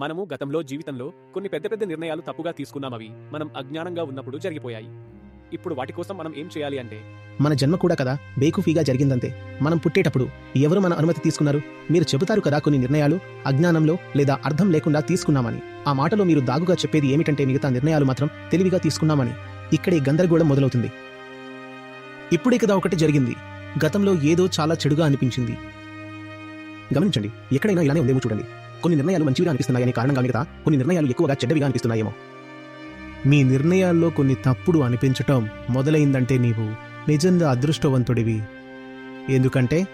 మనము గతంలో జీవితంలో కొన్ని పెద్ద పెద్ద నిర్ణయాలు తప్పుగా తీసుకున్నామవి మనం అజ్ఞానంగా ఉన్నప్పుడు జరిగిపోయాయి. ఇప్పుడు వాటి కోసం మనం ఏం చేయాలి అంటే మన జన్మ కూడా కదా బేకుఫీగా జరిగిందంతే. మనం పుట్టేటప్పుడు ఎవరు మన అనుమతి తీసుకున్నారు? మీరు చెబుతారు కదా కొన్ని నిర్ణయాలు అజ్ఞానంలో లేదా అర్థం లేకుండా తీసుకున్నామని. ఆ మాటలో మీరు దాగుగా చెప్పేది ఏమిటంటే మిగతా నిర్ణయాలు మాత్రం తెలివిగా తీసుకున్నామని. ఇక్కడే గందరగోళం మొదలవుతుంది. ఇప్పుడే కదా ఒకటి జరిగింది. గతంలో ఏదో చాలా చెడుగా అనిపించింది. గమనించండి ఎక్కడైనా ఇలానే ఉందేమో చూడండి. కొన్ని నిర్ణయాలు మంచివిగా అనిపిస్తున్నాయని కారణంగా మిగతా కొన్ని నిర్ణయాలు ఎక్కువగా చెడ్డవిగా అనిపిస్తున్నాయేమో. మీ నిర్ణయాల్లో కొన్ని తప్పుడు అనిపించటం మొదలైందంటే నీవు నిజంగా అదృష్టవంతుడివి. ఎందుకంటే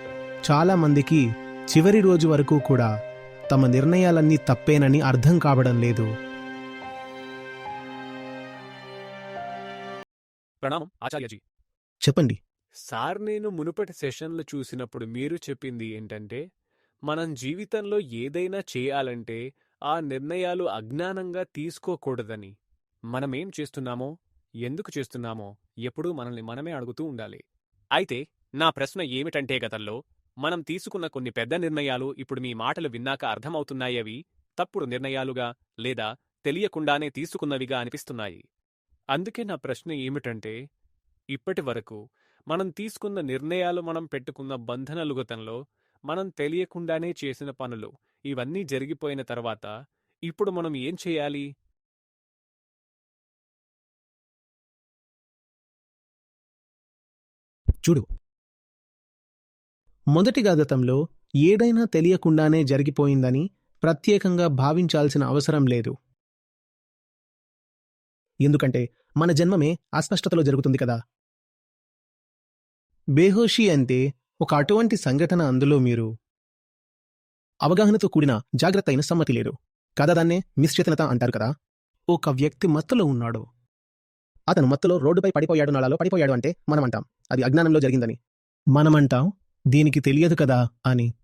చాలా మందికి చివరి రోజు వరకు కూడా తమ నిర్ణయాలన్నీ తప్పేనని అర్థం కావడం లేదు. ప్రణామం ఆచార్యజీ చెప్పండి. సార్ నేను మునుపటి సెషన్లు చూసినప్పుడు మీరు చెప్పింది ఏంటంటే మనం జీవితంలో ఏదైనా చేయాలంటే ఆ నిర్ణయాలు అజ్ఞానంగా తీసుకోకూడదని. మనమేం చేస్తున్నామో ఎందుకు చేస్తున్నామో ఎప్పుడూ మనల్ని మనమే అడుగుతూ ఉండాలి. అయితే నా ప్రశ్న ఏమిటంటే గతంలో మనం తీసుకున్న కొన్ని పెద్ద నిర్ణయాలు ఇప్పుడు మీ మాటలు విన్నాక అర్థమవుతున్నాయవి తప్పుడు నిర్ణయాలుగా లేదా తెలియకుండానే తీసుకున్నవిగా అనిపిస్తున్నాయి. అందుకే నా ప్రశ్న ఏమిటంటే ఇప్పటి వరకు మనం తీసుకున్న నిర్ణయాలు మనం పెట్టుకున్న బంధనలు గతంలో మనం తెలియకుండానే చేసిన పనులు ఇవన్నీ జరిగిపోయిన తర్వాత ఇప్పుడు మనం ఏం చేయాలి? చూడు. మొదటిగా గతంలో ఏదైనా తెలియకుండానే జరిగిపోయిందని ప్రత్యేకంగా భావించాల్సిన అవసరం లేదు. ఎందుకంటే మన జన్మమే అస్పష్టతలో జరుగుతుంది కదా. బేహోషి అంటే ఒక అటువంటి సంఘటన అందులో మీరు అవగాహనతో కూడిన జాగ్రత్త అయిన సమ్మతి లేదు కదా దాన్నే మిశ్చేతనత అంటారు కదా? ఒక వ్యక్తి మత్తులో ఉన్నాడు. అతను మత్తులో రోడ్డుపై పడిపోయాడు నాళాలో పడిపోయాడు అంటే మనం అంటాం అది అజ్ఞానంలో జరిగిందని. మనమంటాం? దీనికి తెలియదు కదా అని.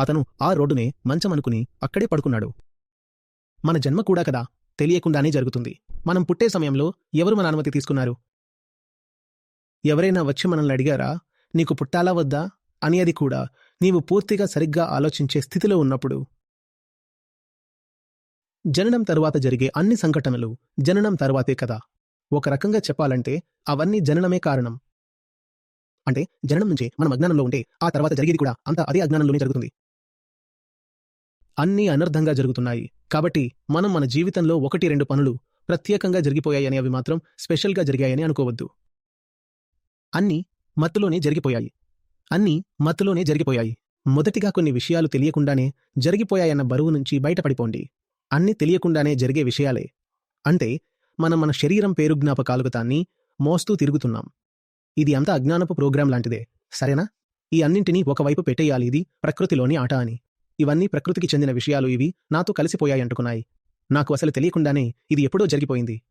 అతను ఆ రోడ్డునే మంచం అనుకుని అక్కడే పడుకున్నాడు. మన జన్మ కూడా కదా తెలియకుండానే జరుగుతుంది. మనం పుట్టే సమయంలో ఎవరు మన అనుమతి తీసుకున్నారు? ఎవరైనా వచ్చి మనల్ని అడిగారా? నీకు పుట్టాలా వద్దా? అని అది కూడా నీవు పూర్తిగా సరిగ్గా ఆలోచించే స్థితిలో ఉన్నప్పుడు. జననం తరువాత జరిగే అన్ని సంఘటనలు జననం తర్వాతే కదా. ఒక రకంగా చెప్పాలంటే అవన్నీ జననమే కారణం. అంటే జననం నుంచే మనం అజ్ఞానంలో ఉంటే ఆ తర్వాత జరిగేది కూడా అంతా అదే అజ్ఞానంలోనే జరుగుతుంది. అన్నీ అనర్థంగా జరుగుతున్నాయి. కాబట్టి మనం మన జీవితంలో ఒకటి రెండు పనులు ప్రత్యేకంగా జరిగిపోయాయని అవి మాత్రం స్పెషల్గా జరిగాయని అనుకోవద్దు. అన్నీ మత్తులోనే జరిగిపోయాయి. అన్నీ మత్తులోనే జరిగిపోయాయి. మొదటిగా కొన్ని విషయాలు తెలియకుండానే జరిగిపోయాయన్న బరువు నుంచి బయటపడిపోండి. అన్నీ తెలియకుండానే జరిగే విషయాలే. అంటే మనం మన శరీరం పేరు జ్ఞాపకాలుగతాన్ని మోస్తూ తిరుగుతున్నాం. ఇది అంతా అజ్ఞానపు ప్రోగ్రాం లాంటిదే. సరేనా? ఈ అన్నింటినీ ఒకవైపు పెట్టేయాలి. ఇది ప్రకృతిలోని ఆట అని. ఇవన్నీ ప్రకృతికి చెందిన విషయాలు. ఇవి నాతో కలిసిపోయాయంటుకున్నాయి నాకు అసలు తెలియకుండానే ఇది ఎప్పుడో జరిగిపోయింది.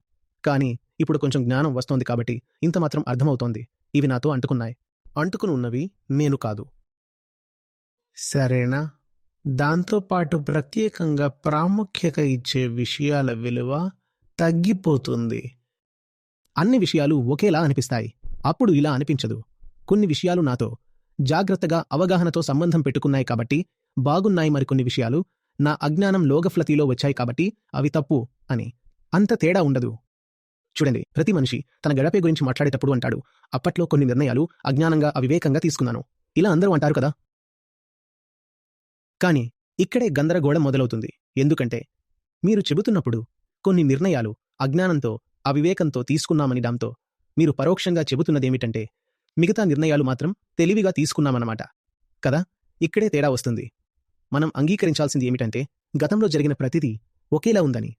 కానీ ఇప్పుడు కొంచెం జ్ఞానం వస్తోంది కాబట్టి ఇంత మాత్రం అర్థమవుతోంది. ఇవి నాతో అంటుకున్నాయి. అంటుకుని ఉన్నవి నేను కాదు. సరేనా? దాంతోపాటు ప్రత్యేకంగా ప్రాముఖ్యత ఇచ్చే విషయాల విలువ తగ్గిపోతుంది. అన్ని విషయాలు ఒకేలా అనిపిస్తాయి. అప్పుడు ఇలా అనిపించదు. కొన్ని విషయాలు నాతో జాగ్రత్తగా అవగాహనతో సంబంధం పెట్టుకున్నాయి కాబట్టి బాగున్నాయి మరికొన్ని విషయాలు నా అజ్ఞానం లోగఫ్లతీలో వచ్చాయి కాబట్టి అవి తప్పు అని అంత తేడా ఉండదు. చూడండి ప్రతి మనిషి తన గడపే గురించి మాట్లాడేటప్పుడు అంటాడు అప్పట్లో కొన్ని నిర్ణయాలు అజ్ఞానంగా అవివేకంగా తీసుకున్నాను. ఇలా అందరూ అంటారు కదా? కానీ ఇక్కడే గందరగోళం మొదలవుతుంది. ఎందుకంటే మీరు చెబుతున్నప్పుడు కొన్ని నిర్ణయాలు అజ్ఞానంతో అవివేకంతో తీసుకున్నామని దాంతో మీరు పరోక్షంగా చెబుతున్నదేమిటంటే మిగతా నిర్ణయాలు మాత్రం తెలివిగా తీసుకున్నామన్నమాట. కదా? ఇక్కడే తేడా వస్తుంది. మనం అంగీకరించాల్సింది ఏమిటంటే గతంలో జరిగిన ప్రతిదీ ఒకేలా ఉందని.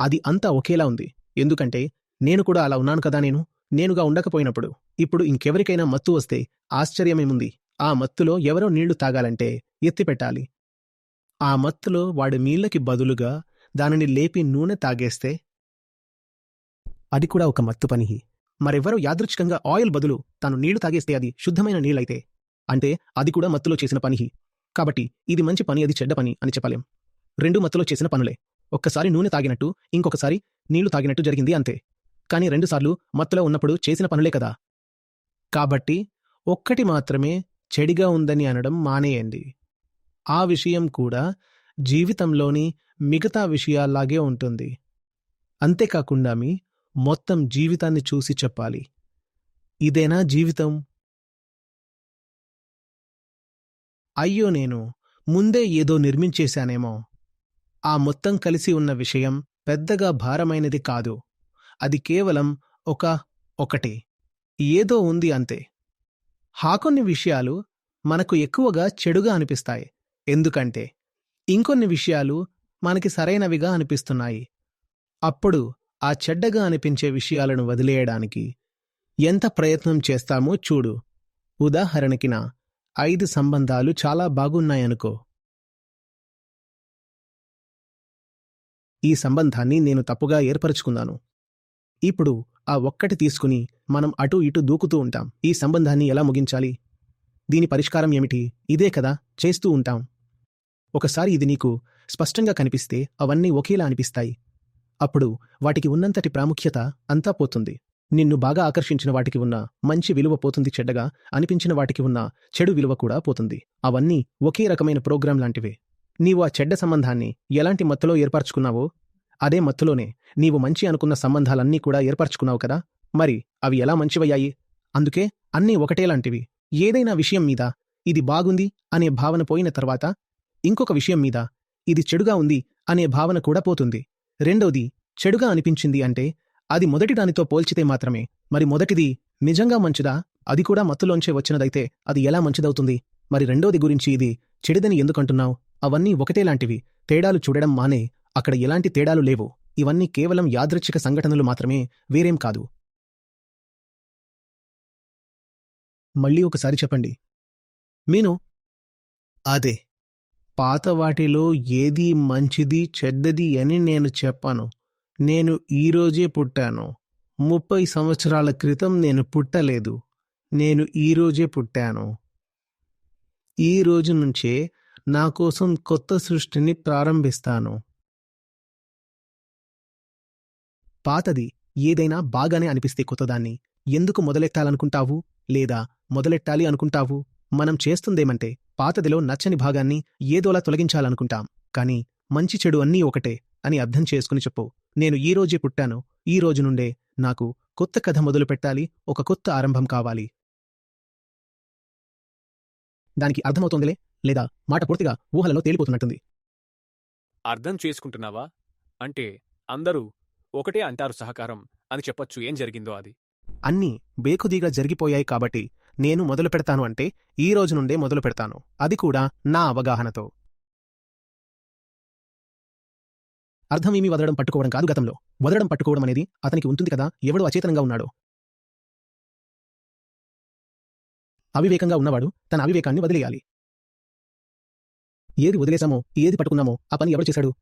అది అంతా ఒకేలా ఉంది. ఎందుకంటే నేను కూడా అలా ఉన్నాను కదా నేను? నేనుగా ఉండకపోయినప్పుడు. ఇప్పుడు ఇంకెవరికైనా మత్తు వస్తే ఆశ్చర్యమేముంది? ఆ మత్తులో ఎవరో నీళ్ళు తాగాలంటే ఎత్తిపెట్టాలి ఆ మత్తులో వాడి నీళ్ళకి బదులుగా దానిని లేపి నూనె తాగేస్తే అది కూడా ఒక మత్తు పని. మరెవరో యాదృచ్ఛికంగా ఆయిల్ బదులు తాను నీళ్ళు తాగేస్తే అది శుద్ధమైన నీళ్ళైతే అంటే అది కూడా మత్తులో చేసిన పని. కాబట్టి ఇది మంచి పని అది చెడ్డ పని అని చెప్పలేం. రెండు మత్తులో చేసిన పనులే. ఒక్కసారి నూనె తాగినట్టు ఇంకొకసారి నీళ్ళు తాగినట్టు జరిగింది అంతే. కానీ రెండుసార్లు మత్తులో ఉన్నప్పుడు చేసిన పనులే కదా. కాబట్టి ఒక్కటి మాత్రమే చెడిగా ఉందని అనడం మానేయండి. ఆ విషయం కూడా జీవితంలోని మిగతా విషయాల్లాగే ఉంటుంది. అంతేకాకుండా మీ మొత్తం జీవితాన్ని చూసి చెప్పాలి. ఇదేనా జీవితం? అయ్యో నేను ముందే ఏదో నిర్మించేశానేమో. ఆ మొత్తం కలిసి ఉన్న విషయం పెద్దగా భారమైనది కాదు. అది కేవలం ఒక ఒకటి. ఏదో ఉంది అంతే. హాకొన్ని విషయాలు మనకు ఎక్కువగా చెడుగా అనిపిస్తాయి. ఎందుకంటే ఇంకొన్ని విషయాలు మనకి సరైనవిగా అనిపిస్తున్నాయి. అప్పుడు ఆ చెడ్డగా అనిపించే విషయాలను వదిలేయడానికి ఎంత ప్రయత్నం చేస్తామో చూడు. ఉదాహరణకి నా ఐదు సంబంధాలు చాలా బాగున్నాయనుకో. ఈ సంబంధాన్ని నేను తప్పుగా ఏర్పరచుకున్నాను. ఇప్పుడు ఆ ఒక్కటి తీసుకుని మనం అటూ ఇటు దూకుతూ ఉంటాం. ఈ సంబంధాన్ని ఎలా ముగించాలి? దీని పరిష్కారం ఏమిటి? ఇదే కదా చేస్తూ ఉంటాం. ఒకసారి ఇది నీకు స్పష్టంగా కనిపిస్తే అవన్నీ ఒకేలా అనిపిస్తాయి. అప్పుడు వాటికి ఉన్నంతటి ప్రాముఖ్యత అంతా పోతుంది. నిన్ను బాగా ఆకర్షించిన వాటికి ఉన్న మంచి విలువ పోతుంది చెడ్డగా అనిపించిన వాటికి ఉన్న చెడు విలువ కూడా పోతుంది. అవన్నీ ఒకే రకమైన ప్రోగ్రాం లాంటివే. నీవు ఆ చెడ్డ సంబంధాన్ని ఎలాంటి మత్తులో ఏర్పరచుకున్నావో అదే మత్తులోనే నీవు మంచి అనుకున్న సంబంధాలన్నీ కూడా ఏర్పరచుకున్నావు కదా? మరి అవి ఎలా మంచివయ్యాయి? అందుకే అన్నీ ఒకటేలాంటివి ఏదైనా విషయం మీద ఇది బాగుంది అనే భావన పోయిన తర్వాత ఇంకొక విషయం మీద ఇది చెడుగా ఉంది అనే భావన కూడా పోతుంది. రెండోది చెడుగా అనిపించింది అంటే అది మొదటి దానితో పోల్చితే మాత్రమే. మరి మొదటిది నిజంగా మంచిదా? అది కూడా మత్తులోంచే వచ్చినదైతే అది ఎలా మంచిదవుతుంది? మరి రెండోది గురించి ఇది చెడిదని ఎందుకంటున్నావు? అవన్నీ ఒకటేలాంటివి తేడాలు చూడడం మానే అక్కడ ఎలాంటి తేడాలు లేవు. ఇవన్నీ కేవలం యాదృచ్ఛిక సంఘటనలు మాత్రమే వేరేం కాదు. మళ్ళీ ఒకసారి చెప్పండి. మీను? అదే. పాత వాటిలో ఏది మంచిది చెడ్డది అని నేను చెప్పాను. నేను ఈరోజే పుట్టాను. ముప్పై సంవత్సరాల క్రితం నేను పుట్టలేదు. నేను ఈరోజే పుట్టాను. ఈ రోజు నుంచే నా కోసం కొత్త సృష్టిని ప్రారంభిస్తాను. పాతది ఏదైనా బాగానే అనిపిస్తే కొత్తదాన్ని. ఎందుకు మొదలెట్టాలనుకుంటావు? లేదా మొదలెట్టాలి అనుకుంటావు? మనం చేస్తుందేమంటే పాతదిలో నచ్చని భాగాన్ని ఏదోలా తొలగించాలనుకుంటాం. కానీ మంచి చెడు అన్నీ ఒకటే అని అర్థం చేసుకుని చెప్పు. నేను ఈ రోజే పుట్టాను. ఈ రోజు నుండే నాకు కొత్త కథ మొదలు పెట్టాలి. ఒక కొత్త ఆరంభం కావాలి. దానికి అర్థమవుతోందిలే? లేదా మాట పూర్తిగా ఊహలలో తేలిపోతున్నట్టుంది. అర్థం చేసుకుంటున్నావా? అంటే అందరూ ఒకటే అంటారు సహకారం అని చెప్పొచ్చు ఏం జరిగిందో అది. అన్నీ బేకుదీగా జరిగిపోయాయి కాబట్టి నేను మొదలు పెడతాను అంటే ఈ రోజు నుండే మొదలు పెడతాను. అది కూడా నా అవగాహనతో. అర్థమేమి వదలడం పట్టుకోవడం కాదు గతంలో. వదలడం పట్టుకోవడం అనేది అతనికి ఉంటుంది కదా ఎవడు అచేతనంగా ఉన్నాడో. అవివేకంగా ఉన్నవాడు తన అవివేకాన్ని వదిలేయాలి. ఏది వదిలేశామో ఏది పట్టుకున్నామో ఆ పని ఎవరు చేశాడు?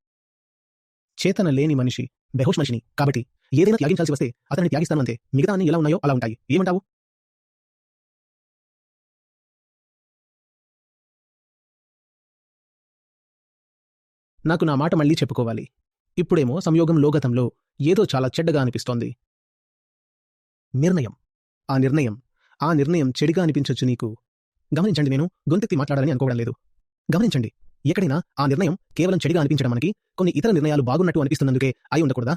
చేతన లేని మనిషి బెహోష్ మనిషిని. కాబట్టి ఏదైనా త్యాగించాల్సి వస్తే అతన్ని త్యాగిస్తాను అంతే. మిగతా అన్ని ఎలా ఉన్నాయో అలా ఉంటాయి. ఏమంటావు? నాకు నా మాట మళ్ళీ చెప్పుకోవాలి. ఇప్పుడేమో సంయోగం లోగతంలో ఏదో చాలా చెడ్డగా అనిపిస్తోంది. నిర్ణయం. ఆ నిర్ణయం ఆ నిర్ణయం చెడిగా అనిపించొచ్చు నీకు. గమనించండి నేను గొంతెత్తి మాట్లాడాలని అనుకోవడం లేదు. గమనించండి. ఎక్కడైనా ఆ నిర్ణయం కేవలం చెడిగా అనిపించడం మనకి కొన్ని ఇతర నిర్ణయాలు బాగున్నట్టు అనిపిస్తున్నందుకే అయి ఉండకూడదా?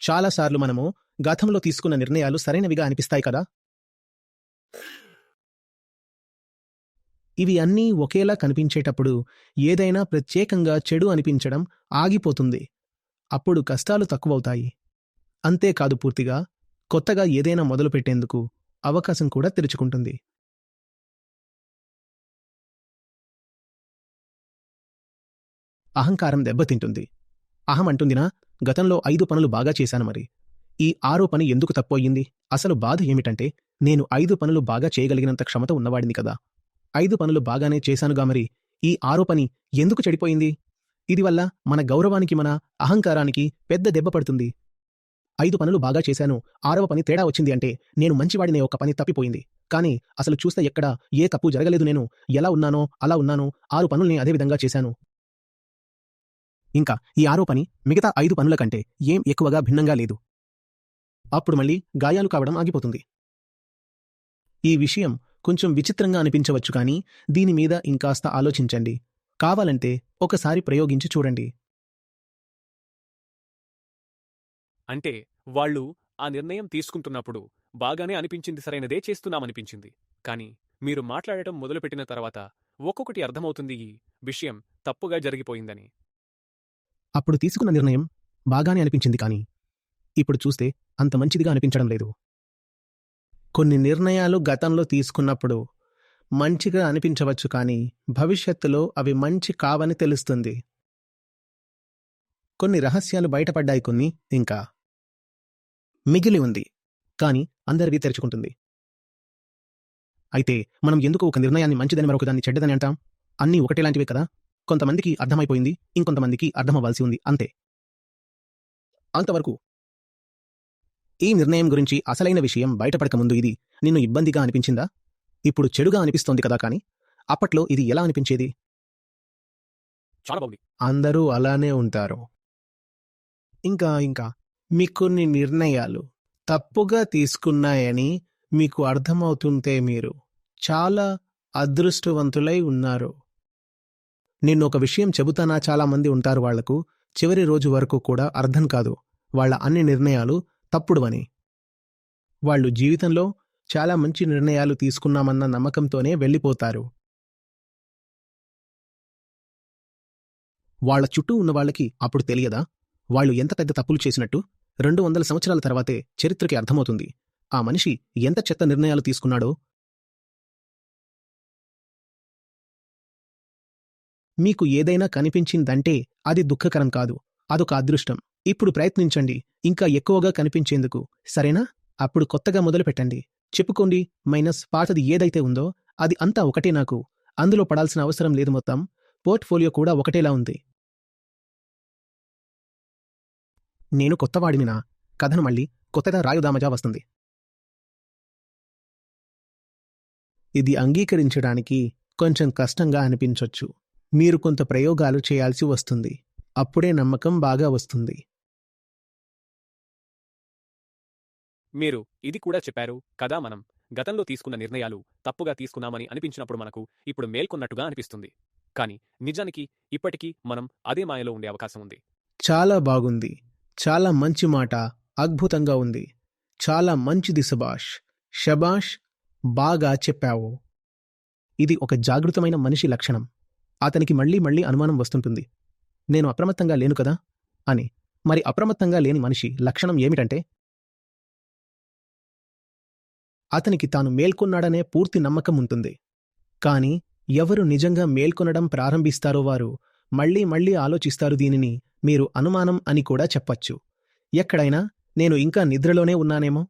చాలాసార్లు మనము గతంలో తీసుకున్న నిర్ణయాలు సరైనవిగా అనిపిస్తాయి కదా? ఇవి అన్నీ ఒకేలా కనిపించేటప్పుడు ఏదైనా ప్రత్యేకంగా చెడు అనిపించడం ఆగిపోతుంది. అప్పుడు కష్టాలు తక్కువవుతాయి. అంతేకాదు పూర్తిగా కొత్తగా ఏదైనా మొదలుపెట్టేందుకు అవకాశం కూడా తెరుచుకుంటుంది. అహంకారం దెబ్బతింటుంది. అహం అంటుందినా గతంలో ఐదు పనులు బాగా చేశాను మరి. ఈ ఆరో పని ఎందుకు తప్పొయ్యింది అసలు బాధ ఏమిటంటే నేను ఐదు పనులు బాగా చేయగలిగినంత క్షమత ఉన్నవాడిని కదా. ఐదు పనులు బాగానే చేశానుగా మరి ఈ ఆరో పని ఎందుకు చెడిపోయింది? ఇదివల్ల మన గౌరవానికి మన అహంకారానికి పెద్ద దెబ్బ పడుతుంది. ఐదు పనులు బాగా చేశాను ఆరవ పని తేడా వచ్చింది అంటే నేను మంచివాడినే ఒక పని తప్పిపోయింది. కానీ అసలు చూస్తే ఎక్కడ ఏ తప్పు జరగలేదు నేను ఎలా ఉన్నానో అలా ఉన్నాను ఆరు పనుల్ని అదేవిధంగా చేశాను. ఇంకా ఈ ఆరో పని మిగతా ఐదు పనుల కంటే ఏం ఎక్కువగా భిన్నంగా లేదు. అప్పుడు మళ్ళీ గాయాలు కావడం ఆగిపోతుంది. ఈ విషయం కొంచెం విచిత్రంగా అనిపించవచ్చు కానీ దీని మీద ఇంకాస్త ఆలోచించండి. కావాలంటే ఒకసారి ప్రయోగించి చూడండి. అంటే వాళ్ళు ఆ నిర్ణయం తీసుకుంటున్నప్పుడు బాగానే అనిపించింది సరైనదే చేస్తున్నామనిపించింది. కానీ మీరు మాట్లాడటం మొదలుపెట్టిన తర్వాత ఒక్కొక్కటి అర్థమవుతుంది ఈ విషయం తప్పుగా జరిగిపోయిందని. అప్పుడు తీసుకున్న నిర్ణయం బాగానే అనిపించింది కానీ ఇప్పుడు చూస్తే అంత మంచిదిగా అనిపించడం లేదు. కొన్ని నిర్ణయాలు గతంలో తీసుకున్నప్పుడు మంచిగా అనిపించవచ్చు కానీ భవిష్యత్తులో అవి మంచి కావని తెలుస్తుంది. కొన్ని రహస్యాలు బయటపడ్డాయి కొన్ని ఇంకా మిగిలి ఉంది కానీ అందరివి తెరుచుకుంటుంది. అయితే మనం ఎందుకు ఒక నిర్ణయాన్ని మంచిదని మరొకదాన్ని చెడ్డదని అంటాం? అన్నీ ఒకటేలాంటివే కదా? కొంతమందికి అర్థమైపోయింది ఇంకొంతమందికి అర్థమవ్వాల్సి ఉంది అంతే. అంతవరకు ఈ నిర్ణయం గురించి అసలైన విషయం బయటపడక ముందు ఇది నిన్ను ఇబ్బందిగా అనిపించిందా? ఇప్పుడు చెడుగా అనిపిస్తోంది కదా కానీ అప్పట్లో ఇది ఎలా అనిపించేది? చాలా బాగుంది. అందరూ అలానే ఉంటారు. ఇంకా ఇంకా మీ కొన్ని నిర్ణయాలు తప్పుగా తీసుకున్నాయని మీకు అర్థమవుతుంటే మీరు చాలా అదృష్టవంతులై ఉన్నారు. నిన్ను ఒక విషయం చెబుతానా చాలా మంది ఉంటారు వాళ్ళకు చివరి రోజు వరకు కూడా అర్థం కాదు. వాళ్ళ అన్ని నిర్ణయాలు తప్పుడువని. వాళ్ళు జీవితంలో చాలా మంచి నిర్ణయాలు తీసుకున్నామన్న నమ్మకంతోనే వెళ్ళిపోతారు. వాళ్ళ చుట్టూ ఉన్న వాళ్ళకి అప్పుడు తెలియదా? వాళ్ళు ఎంత పెద్ద తప్పులు చేసినట్టు? రెండు వందల సంవత్సరాల తర్వాతే చరిత్రకి అర్థమవుతుంది. ఆ మనిషి ఎంత చెత్త నిర్ణయాలు తీసుకున్నాడో మీకు ఏదైనా కనిపించిందంటే అది దుఃఖకరం కాదు అదొక అదృష్టం. ఇప్పుడు ప్రయత్నించండి ఇంకా ఎక్కువగా కనిపించేందుకు. సరేనా? అప్పుడు కొత్తగా మొదలుపెట్టండి. చెప్పుకోండి మైనస్ పాతది ఏదైతే ఉందో అది అంతా ఒకటే నాకు. అందులో పడాల్సిన అవసరం లేదు మొత్తం. పోర్ట్ఫోలియో కూడా ఒకటేలా ఉంది. నేను కొత్తవాడినినా? కథను మళ్ళీ కొత్తగా రాయుదామజా వస్తుంది. ఇది అంగీకరించడానికి కొంచెం కష్టంగా అనిపించొచ్చు. మీరు కొంత ప్రయోగాలు చేయాల్సి వస్తుంది. అప్పుడే నమ్మకం బాగా వస్తుంది. మీరు ఇది కూడా చెప్పారు కదా మనం. గతంలో తీసుకున్న నిర్ణయాలు తప్పుగా తీసుకున్నామని అనిపించినప్పుడు మనకు ఇప్పుడు మేల్కొన్నట్టుగా అనిపిస్తుంది. కానీ నిజానికి ఇప్పటికీ మనం అదే మాయలో ఉండే అవకాశం ఉంది. చాలా బాగుంది. చాలా మంచి మాట. అద్భుతంగా ఉంది. చాలా మంచిది సుభాష్. షబాష్ బాగా చెప్పావు. ఇది ఒక జాగృతమైన మనిషి లక్షణం. అతనికి మళ్ళీ మళ్ళీ అనుమానం వస్తుంటుంది. నేను అప్రమత్తంగా లేను కదా? అని. మరి అప్రమత్తంగా లేని మనిషి లక్షణం ఏమిటంటే? అతనికి తాను మేల్కొన్నాడనే పూర్తి నమ్మకం ఉంటుంది. కాని ఎవరు నిజంగా మేల్కొనడం ప్రారంభిస్తారో వారు మళ్ళీ మళ్ళీ ఆలోచిస్తారు దీనిని మీరు అనుమానం అని కూడా చెప్పచ్చు. ఎక్కడైనా నేను ఇంకా నిద్రలోనే ఉన్నానేమో?